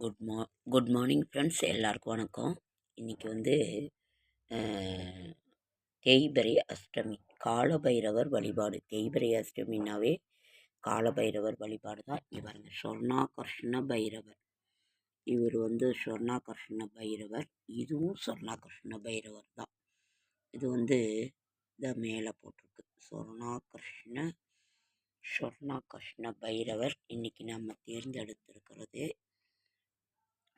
Good மா good morning friends. எல்லாருக்கும் வணக்கம். இன்றைக்கி வந்து அஹ், அஷ்டமி காலபைரவர் வழிபாடு. தேய்பிறை அஷ்டமினாவே காலபைரவர் வழிபாடு தான். இவருங்க சொர்ணாகர்ஷ்ண பைரவர். இவர் வந்து சொர்ணாகர்ஷ்ண பைரவர். இதுவும் சொர்ணாகர்ஷ்ண பைரவர் தான். இது வந்து இதை மேலே போட்டிருக்கு. சொர்ணாகர்ஷ்ண சொர்ணாகர்ஷ்ண பைரவர். இன்னைக்கு நம்ம தேர்ந்தெடுத்திருக்கிறது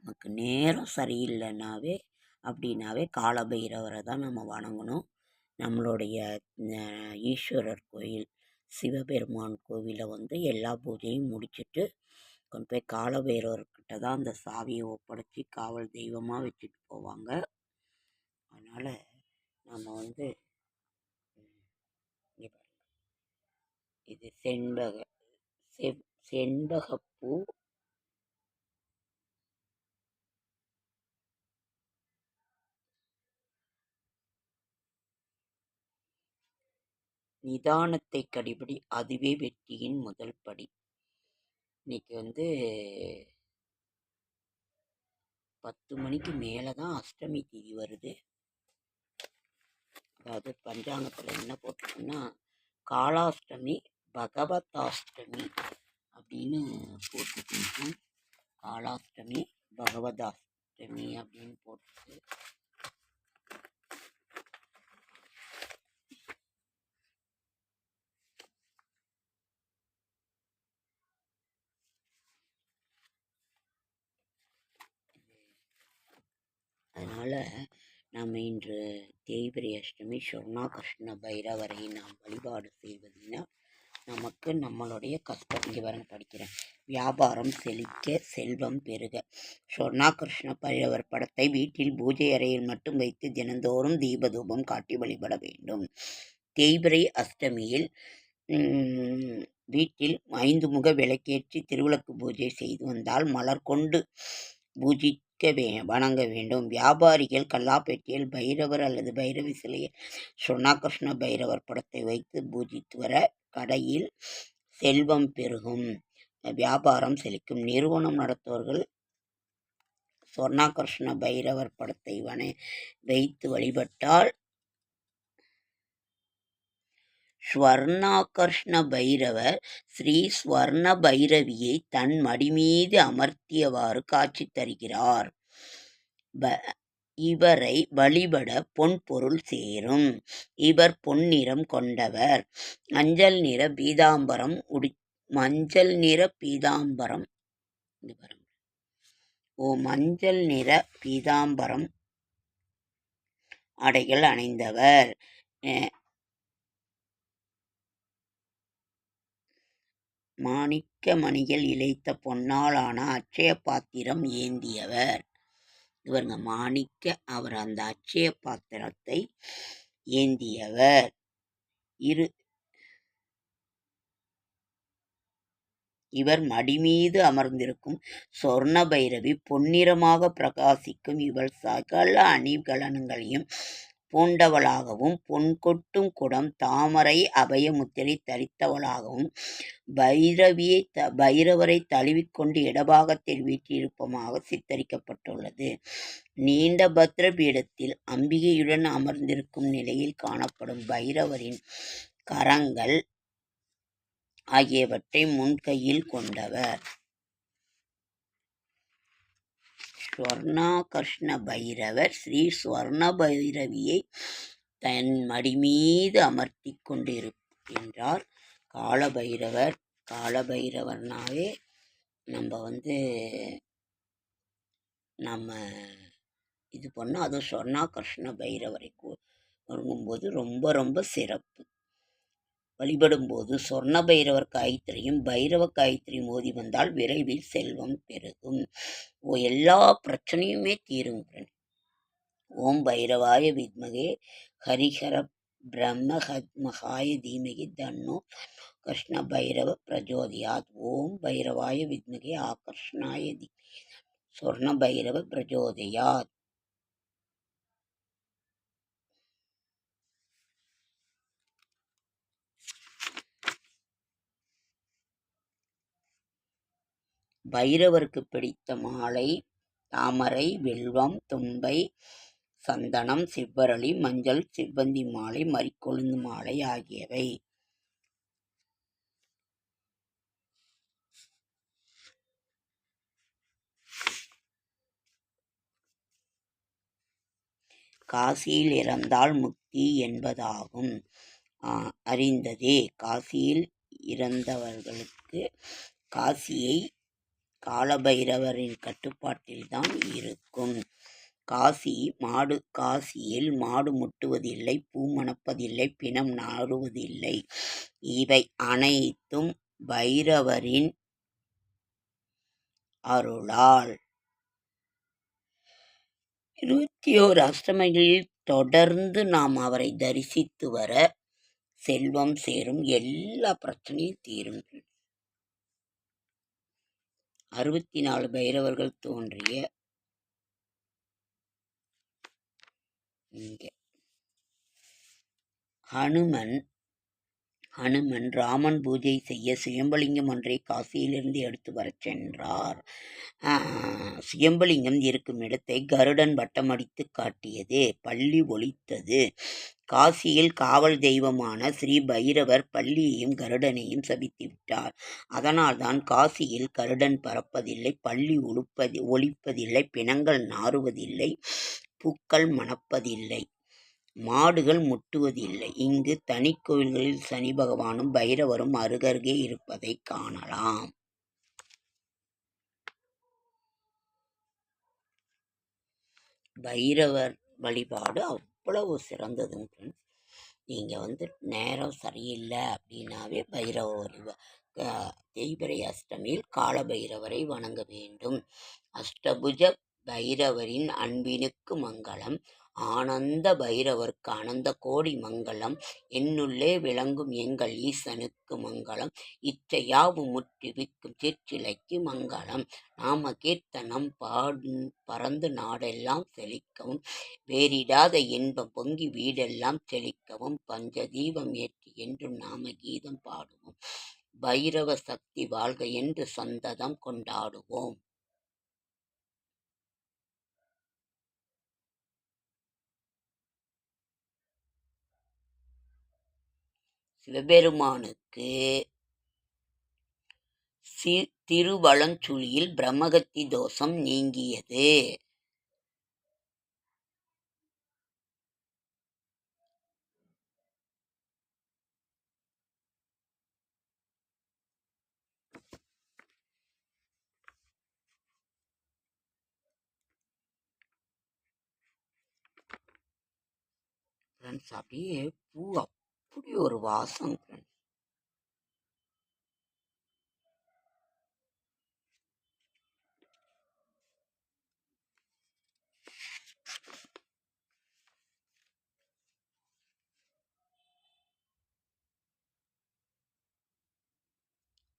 நமக்கு நேரம் சரியில்லைனாவே அப்படின்னாவே காலபைரவரை தான் நம்ம வணங்கணும். நம்மளுடைய ஈஸ்வரர் கோயில் சிவபெருமான் கோவிலில் வந்து எல்லா பூஜையும் முடிச்சுட்டு கொண்டு போய் காலபைரவர்கிட்ட தான் அந்த சாவியை ஒப்படைச்சி காவல் தெய்வமாக வச்சுட்டு போவாங்க. அதனால் நம்ம வந்து இது செண்பக செ செண்பகப்பூ நிதானத்தை கடைபிடி அதுவே வெற்றியின் முதல் படி. இன்னைக்கு வந்து பத்து மணிக்கு மேலே தான் அஷ்டமி திதி வருது. அதாவது பஞ்சாங்கத்தில் என்ன போட்டிருக்குன்னா காளாஷ்டமி பகவதாஷ்டமி அப்படின்னு போட்டிருக்கீங்க காளாஷ்டமி பகவதாஷ்டமி அப்படின்னு போட்டிருக்கு அதனால் நாம் இன்று தேய்பிரை அஷ்டமி சொர்ணாகிருஷ்ண பைரவரை நாம் வழிபாடு செய்வதினால் நமக்கு நம்மளுடைய கஷ்டம் இங்கே படிக்கிறேன். வியாபாரம் செழிக்க செல்வம் பெருக. சொர்ணாகிருஷ்ண பைரவர் படத்தை வீட்டில் பூஜை அறையில் மட்டும் வைத்து தினந்தோறும் தீபதூபம் காட்டி வழிபட வேண்டும். தேய்பிரை அஷ்டமியில் வீட்டில் ஐந்து முக விளக்கேற்றி திருவிளக்கு பூஜை செய்து வந்தால் மலர் கொண்டு பூஜி வே வணங்க வேண்டும். வியாபாரிகள் கல்லாப்பேட்டையில் பைரவர் அல்லது பைரவி சிலையில் சுண்ணாகிருஷ்ண பைரவர் படத்தை வைத்து பூஜித்து வர கடையில் செல்வம் பெருகும். வியாபாரம் செழிக்கும். நிறுவனம் நடத்துவர்கள் சொர்ணாகிருஷ்ண பைரவர் படத்தை வன வைத்து வழிபட்டால் ஸ்வர்ணாகர்ஷ்ண பைரவர் ஸ்ரீ ஸ்வர்ண பைரவியை தன் மடிமீது அமர்த்தியவாறு காட்சி தருகிறார். ப- இவரை வழிபட பொன் பொருள் சேரும். இவர் பொன்னிறம் கொண்டவர். மஞ்சள் நிற பீதாம்பரம் உடி மஞ்சள் நிற பீதாம்பரம். ஓ மஞ்சள் நிற பீதாம்பரம். ஆடைகள் அணிந்தவர். மாணிக்க மணிகள் இழைத்த பொன்னாலான அட்சய பாத்திரம் ஏந்தியவர். இவருங்க மாணிக்க அவர் அந்த அட்சய பாத்திரத்தை ஏந்தியவர். இரு இவர் மடிமீது அமர்ந்திருக்கும் சொர்ண பைரவி பொன்னிறமாக பிரகாசிக்கும் இவள் சகல அணிகலன்களையும் பூண்டவளாகவும் பொன் கொட்டும் குடம் தாமரை அபய முத்திரை தரித்தவளாகவும் பைரவியை த பைரவரை தழுவிக்கொண்டு இடபாகத்தில் வீற்றிருப்பமாக சித்தரிக்கப்பட்டுள்ளது. நீண்ட பத்ர பீடத்தில் அம்பிகையுடன் அமர்ந்திருக்கும் நிலையில் காணப்படும் பைரவரின் கரங்கள் ஆகியவற்றை முன்கையில் கொண்டவர். ஸ்வர்ணாகர்ஷ்ண பைரவர் ஸ்ரீ ஸ்வர்ண பைரவியை தன் மடி மீது அமர்த்தி கொண்டிருக்கின்றார் காலபைரவர் காலபைரவர்னாவே நம்ம வந்து நம்ம இது பண்ணோம். அதுவும் சொர்ணாகர்ஷ்ண பைரவரை கு- வணங்கும்போது ரொம்ப ரொம்ப சிறப்பு. வழிபடும்போது சொர்ண பைரவர் காயத்ரியும் பைரவ காயத்ரியும் மோதி வந்தால் விரைவில் செல்வம் பெருகும். ஓ எல்லா பிரச்சனையுமே தீரும் ஓம் பைரவாய வித்மகே. ஹரிஹர பிரம்ம மகாய தீமகி தன்னோ. கிருஷ்ண பைரவ பிரஜோதியாத். ஓம் பைரவாய வித்மகே. ஆகர்ஷ்ணாய தீ சொர்ண பைரவ பிரஜோதயாத். பைரவருக்கு பிடித்த மாலை தாமரை வெல்வம் தும்பை சந்தனம் செவ்வரளி மஞ்சள் செவ்வந்தி மாலை மறிக்கொழுந்து மாலை ஆகியவை. காசியில் இறந்தால் முக்தி என்பதாகும். அறிந்ததே காசியில் இறந்தவர்களுக்கு காசியை காலபைரவரின் கட்டுப்பாட்டில்தான் இருக்கும். காசி மாடு காசியில் மாடு முட்டுவதில்லை பூ மணப்பதில்லை பிணம் நாடுவதில்லை. இவை அனைத்தும் பைரவரின் அருளால். இருபத்தி ஓர் அஷ்டமிகளில் தொடர்ந்து நாம் அவரை தரிசித்து வர செல்வம் சேரும். எல்லா பிரச்சனையும் தீரும். அறுபத்தி நாலு பைரவர்கள் தோன்றிய இங்கே. ஹனுமன் ஹனுமன் ராமன் பூஜை செய்ய சுயம்பலிங்கம் ஒன்றை காசியிலிருந்து எடுத்து வரச் சென்றார். சுயம்பலிங்கம் இருக்கும் இடத்தை கருடன் வட்டமடித்து காட்டியது. பள்ளி ஒழித்தது. காசியில் காவல் தெய்வமான ஸ்ரீ பைரவர் பள்ளியையும் கருடனையும் சபித்து விட்டார். அதனால்தான் காசியில் கருடன் பறப்பதில்லை பள்ளி உழுப்பதி ஒழிப்பதில்லை பிணங்கள் நாறுவதில்லை பூக்கள் மணப்பதில்லை. மாடுகள் முட்டுவதில்லை. இங்கு தனி கோயில்களில் சனி பகவானும் பைரவரும் அருகருகே இருப்பதை காணலாம். பைரவர் வழிபாடு அவ்வளவு சிறந்ததுங்க நீங்கள் வந்து நேரம் சரியில்லை அப்படின்னாவே பைரவ வழிபா தேய்பிரை அஷ்டமியில் கால பைரவரை வணங்க வேண்டும். அஷ்டபுஜ பைரவரின் அன்பினுக்கு மங்களம். ஆனந்த பைரவர்க்கு அனந்த கோடி மங்களம். என்னுள்ளே விளங்கும் எங்கள் ஈசனுக்கு மங்களம். இச்சையாவும் முற்றுவிக்கும் சிற்சிலைக்கு மங்களம். நாம கீர்த்தனம் பாடு பறந்து நாடெல்லாம் செழிக்கவும் வேறிடாத இன்பம் பொங்கி வீடெல்லாம் செழிக்கவும் பஞ்ச தீபம் ஏற்றி என்றும் நாம கீதம் பாடுவோம். பைரவ சக்தி வாழ்க என்று சந்ததம் கொண்டாடுவோம். சிவபெருமானுக்கு திருவளஞ்சுழியில் பிரம்மகத்தி தோஷம் நீங்கியது. அப்படியே பூ அப்படி ஒரு வாசம்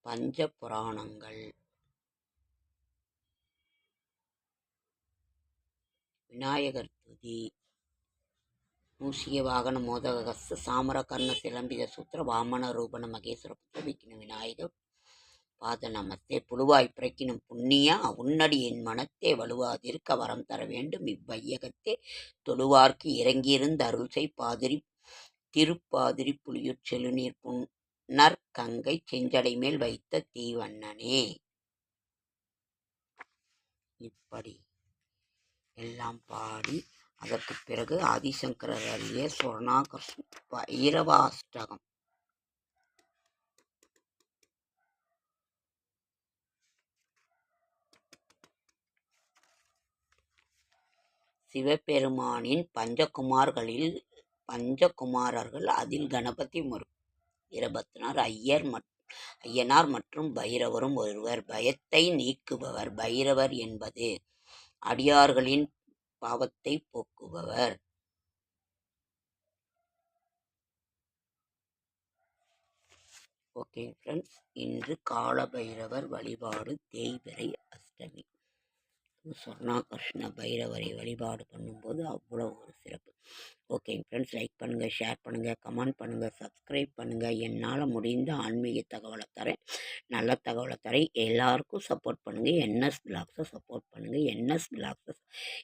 பஞ்ச புராணங்கள் விநாயகர் துதி. மூஷிக வாகன மோதகஸ்த சாமர கர்ண சிலம்பித சூத்திர வாமன ரூபண மகேஸ்வர புத்த விக்கின விநாயகர். பாத நமஸ்தே. புழுவாய் பிறக்கினும் புண்ணியா? உன்னடி என் மனத்தே வலுவாதிருக்க வரம் தர வேண்டும். இவ்வையகத்தே தொழுவார்க்கு இறங்கியிருந்த அருள்சை பாதிரி திருப்பாதிரி புலியுட் செழுநீர் புன்னர் கங்கை செஞ்சடை மேல் வைத்த தீவண்ணனே. இப்படி எல்லாம் பாடி அதற்கு பிறகு ஆதிசங்கரர் அருளிய சுவர்ணாகர்ஷம் பைரவாஷ்டகம் சிவபெருமானின் பஞ்சகுமார்களில் பஞ்சகுமாரர்கள் அதில் கணபதி முரு இருபத்தினார் ஐயர் ஐயனார் மற்றும் பைரவரும் ஒருவர். பயத்தை நீக்குபவர் பைரவர் என்பது அடியார்களின் பாவத்தை போக்குபவர். ஓகே ஃப்ரெண்ட்ஸ் இன்று காலபைரவர் வழிபாடு தேய்பிரை அஷ்டமி. சொர்ணா கிருஷ்ண பைரவரை வழிபாடு பண்ணும்போது அவ்வளோ ஒரு சிறப்பு. ஓகே ஃப்ரெண்ட்ஸ் லைக் பண்ணுங்கள் ஷேர் பண்ணுங்கள் கமெண்ட் பண்ணுங்கள் சப்ஸ்கிரைப் பண்ணுங்கள் என்னால் முடிந்த ஆன்மீக தகவலை தரேன். நல்ல தகவலை தரேன். எல்லாருக்கும் சப்போர்ட் பண்ணுங்கள் என்எஸ் பிளாக்ஸை சப்போர்ட் பண்ணுங்கள் என்எஸ் பிளாக்ஸை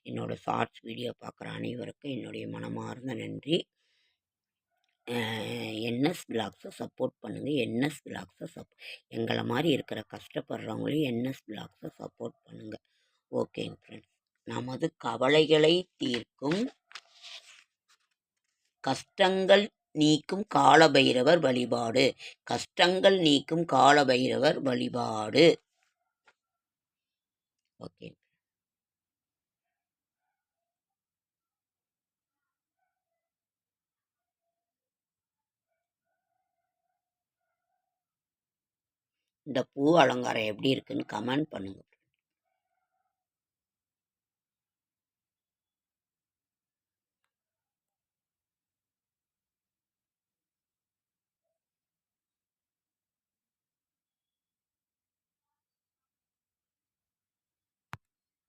என்னோடய ஷார்ட்ஸ் வீடியோ பார்க்குற அனைவருக்கும் என்னுடைய மனமார்ந்த நன்றி. என்எஸ் பிளாக்ஸை சப்போர்ட் பண்ணுங்கள் என்எஸ் பிளாக்ஸை சப் எங்களை மாதிரி இருக்கிற கஷ்டப்படுறவங்களையும் என்எஸ் பிளாக்ஸை சப்போர்ட் பண்ணுங்கள் ஓகேங்க ஃப்ரெண்ட்ஸ் நமது கவலைகளை தீர்க்கும் கஷ்டங்கள் நீக்கும் காலபைரவர் வழிபாடு. கஷ்டங்கள் நீக்கும் காலபைரவர் வழிபாடு. ஓகே இந்த பூ அலங்காரம் எப்படி இருக்குன்னு கமெண்ட் பண்ணுங்கள்